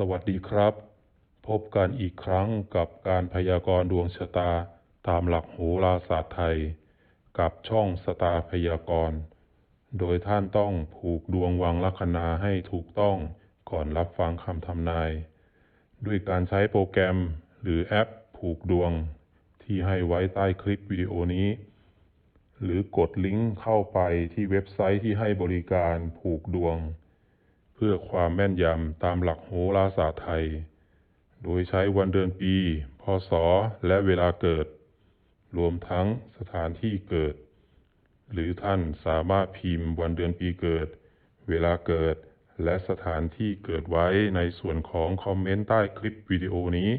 สวัสดีครับ พบกันอีกครั้งกับการพยากรณ์ดวงชะตาตามหลักโหราศาสตร์ไทย กับช่องสตาร์พยากรณ์ โดยท่านต้องผูกดวงวังลัคนาให้ถูกต้องก่อนรับฟังคำทำนาย ด้วยการใช้โปรแกรมหรือแอปผูกดวง ที่ให้ไว้ใต้คลิปวิดีโอนี้ หรือกดลิงก์เข้าไปที่เว็บไซต์ที่ให้บริการผูกดวง เพื่อความแม่นยำตามหลักโหราศาสตร์ไทย โดยใช้วันเดือนปี พศ และเวลาเกิด รวมทั้งสถานที่เกิด หรือท่านสามารถพิมพ์วันเดือนปีเกิด เวลาเกิด และสถานที่เกิดไว้ในส่วนของคอมเมนต์ใต้คลิปวิดีโอนี้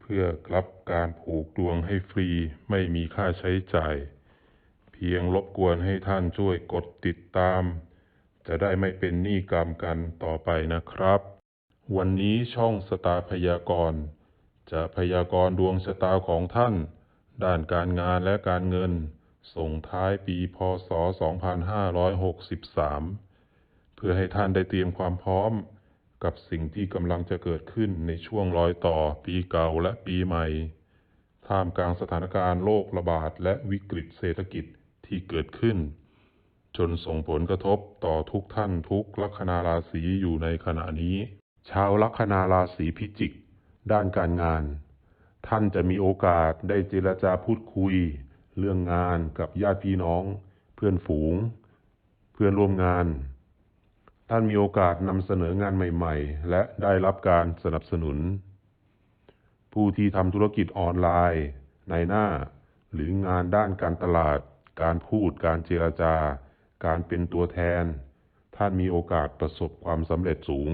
เพื่อรับการผูกดวงให้ฟรีไม่มีค่าใช้จ่าย เพียงรบกวนให้ท่านช่วยกดติดตาม จะได้ไม่เป็นหนี้กรรมกันต่อไปนะครับ วันนี้ช่องสตาร์พยากรณ์ จะพยากรณ์ดวงชะตาของท่าน ด้านการงานและการเงิน ส่งท้ายปีพศ 2563 เพื่อให้ท่านได้เตรียมความพร้อม กับสิ่งที่กำลังจะเกิดขึ้นในช่วงรอยต่อปีเก่าและปีใหม่ ท่ามกลางสถานการณ์โรคระบาดและวิกฤตเศรษฐกิจที่เกิดขึ้น จนส่งผลกระทบต่อทุกท่านทุกลัคนาราศีอยู่ในขณะนี้ ชาวลัคนาราศีพิจิก ด้านการงาน ท่านจะมีโอกาสได้เจรจาพูดคุย เรื่องงานกับญาติพี่น้อง เพื่อนฝูง เพื่อนร่วมงาน ท่านมีโอกาสนำเสนองานใหม่ ๆ และได้รับการสนับสนุน ผู้ที่ทำธุรกิจออนไลน์ในหน้า หรืองานด้านการตลาด การพูดการเจรจา การเป็นตัวแทน ท่านมีโอกาสประสบความสำเร็จสูง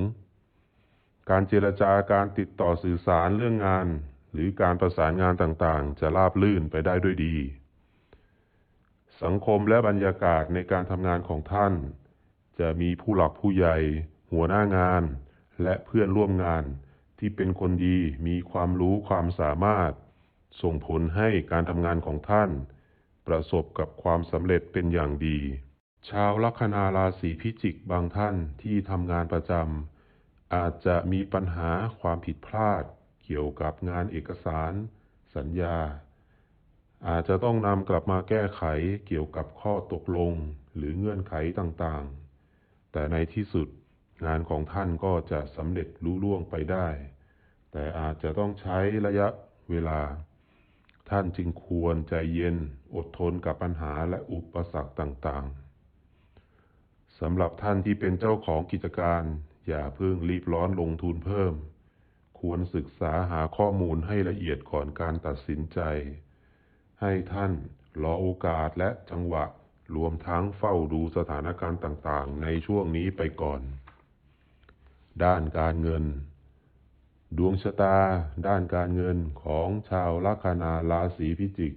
การเจรจาการติดต่อสื่อสารเรื่องงาน หรือการประสานงานต่างๆ จะราบลื่นไปได้ด้วยดี สังคมและบรรยากาศในการทำงานของท่าน จะมีผู้หลักผู้ใหญ่ หัวหน้างาน และเพื่อนร่วมงานที่เป็นคนดีมีความรู้ความสามารถ ส่งผลให้การทำงานของท่าน ประสบกับความสำเร็จเป็นอย่างดี ชาวลัคนาราศีพิจิกบางท่านที่ทำงานประจำอาจจะมีปัญหาความผิดพลาดเกี่ยวกับงานเอกสาร สัญญา อาจจะต้องนำกลับมาแก้ไขเกี่ยวกับข้อตกลงหรือเงื่อนไขต่างๆ แต่ในที่สุดงานของท่านก็จะสำเร็จลุล่วงไปได้ แต่อาจจะต้องใช้ระยะเวลา ท่านจึงควรใจเย็นอดทนกับปัญหาและอุปสรรคต่างๆ สำหรับท่านที่เป็นเจ้าของกิจการ อย่าเพิ่งรีบร้อนลงทุนเพิ่ม ควรศึกษาหาข้อมูลให้ละเอียดก่อนการตัดสินใจ ให้ท่านรอโอกาสและจังหวะรวมทั้งเฝ้าดูสถานการณ์ต่างๆ ในช่วงนี้ไปก่อน ด้านการเงิน ดวงชะตา ด้านการเงินของชาวลัคนาราศีพิจิก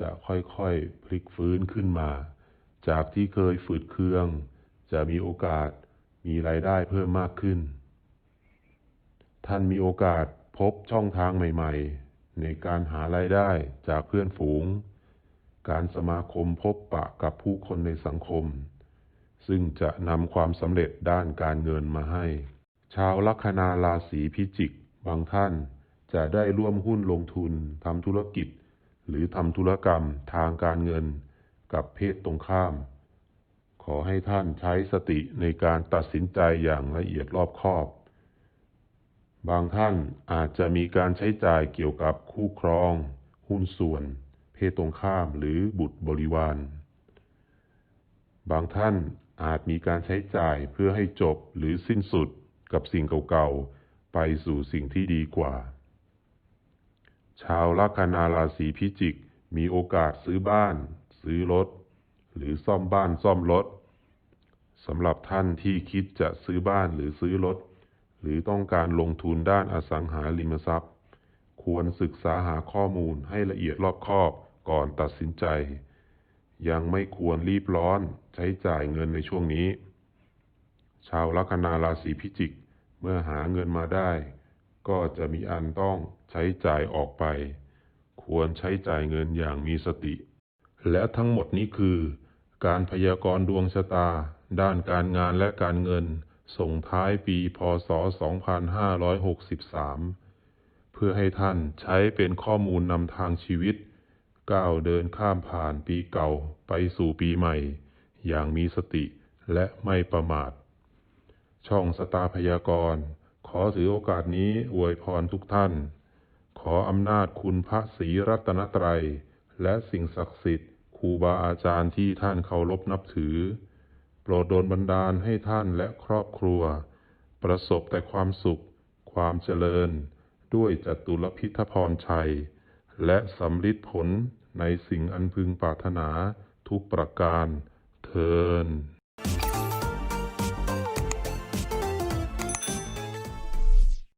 จะค่อยๆ พลิกฟื้นขึ้นมา จากที่เคยฝืดเคือง จะมีโอกาสมีรายได้เพิ่มมากขึ้น ท่านมีโอกาสพบช่องทางใหม่ๆ ในการหารายได้จากเพื่อนฝูง การสมาคมพบปะกับผู้คนในสังคม ซึ่งจะนำความสำเร็จด้านการเงินมาให้ ชาวลัคนาราศีพิจิก บางท่านจะได้ร่วมหุ้นลงทุนทำธุรกิจ หรือทำธุรกรรมทางการเงินกับเพศตรงข้าม ขอให้ท่านใช้สติในการตัดสินใจอย่างละเอียดรอบคอบ บางท่านอาจจะมีการใช้จ่ายเกี่ยวกับคู่ครอง หุ้นส่วน เพศตรงข้ามหรือบุตรบริวาร บางท่านอาจมีการใช้จ่ายเพื่อให้จบหรือสิ้นสุดกับสิ่งเก่าๆ ไปสู่สิ่งที่ดีกว่า ชาวลัคนาราศีพิจิกมีโอกาสซื้อบ้าน ซื้อรถ หรือซ่อมบ้านซ่อมรถสำหรับท่านที่คิดจะซื้อบ้านหรือซื้อรถ หรือต้องการลงทุนด้านอสังหาริมทรัพย์ ควรศึกษาหาข้อมูลให้ละเอียดรอบคอบก่อนตัดสินใจ ยังไม่ควรรีบร้อนใช้จ่ายเงินในช่วงนี้ ชาวลัคนาราศีพิจิก เมื่อหาเงินมาได้ ก็จะมีอันต้องใช้จ่ายออกไป ควรใช้จ่ายเงินอย่างมีสติ และทั้งหมดนี้คือ การพยากรณ์ดวงชะตา ด้านการงานและการเงิน ส่งท้ายปีพศ 2563 เพื่อให้ท่านใช้เป็นข้อมูลนำทางชีวิต ก้าวเดินข้ามผ่านปีเก่าไปสู่ปีใหม่ อย่างมีสติและไม่ประมาท ช่องสตาร์พยากรณ์ ขอถือโอกาสนี้อวยพรทุกท่าน ขออำนาจคุณพระศรีรัตนตรัย และสิ่งศักดิ์สิทธิ์ รูบาอาจารย์ที่ท่านเคารพนับถือ โปรดโดนบันดาลให้ท่านและครอบครัว ประสบแต่ความสุข ความเจริญ ด้วยจตุรพิทพรชัย และสำลิดผลในสิ่งอันพึงปรารถนาทุกประการเทิน